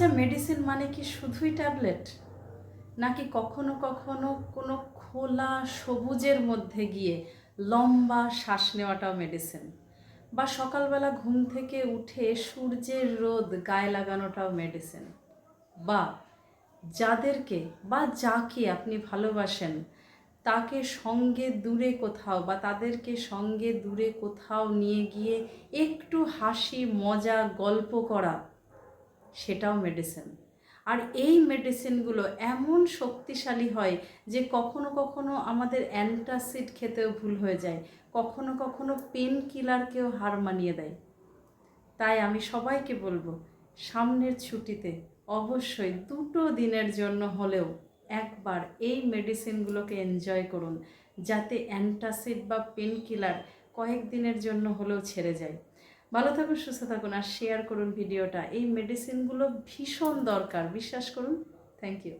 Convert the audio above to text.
আচ্ছা মেডিসিন মানে কি শুধুই ট্যাবলেট নাকি কখনো কখনো কোনো খোলা সবুজের মধ্যে গিয়ে লম্বা শ্বাস নেওয়াটাও মেডিসিন বা সকালবেলা ঘুম থেকে উঠে সূর্যের রোদ গায়ে লাগানোটাও মেডিসিন বা যাদেরকে বা যাকে আপনি ভালোবাসেন, তাকে সঙ্গে দূরে কোথাও বা তাদেরকে সঙ্গে দূরে কোথাও নিয়ে গিয়ে একটু হাসি, মজা, গল্প করা সেটাও মেডিসিন আর এই মেডিসিনগুলো এমন শক্তিশালী হয় যে কখনো কখনো আমাদের অ্যান্টাসিড খেতেও ভুল হয়ে যায়, কখনো কখনো পেন কিলারকেও হার মানিয়ে দেয়। তাই আমি সবাইকে বলব, সামনের ছুটিতে অবশ্যই দুটো দিনের জন্য হলেও একবার এই মেডিসিনগুলোকে এনজয় করুন, যাতে অ্যান্টাসিড বা পেন কিলার কয়েকদিনের জন্য হলেও ছেড়ে যায়। ভালো থাকুন, সুস্থ থাকুন আর শেয়ার করুন ভিডিওটা। এই মেডিসিনগুলো ভীষণ দরকার, বিশ্বাস করুন? Thank you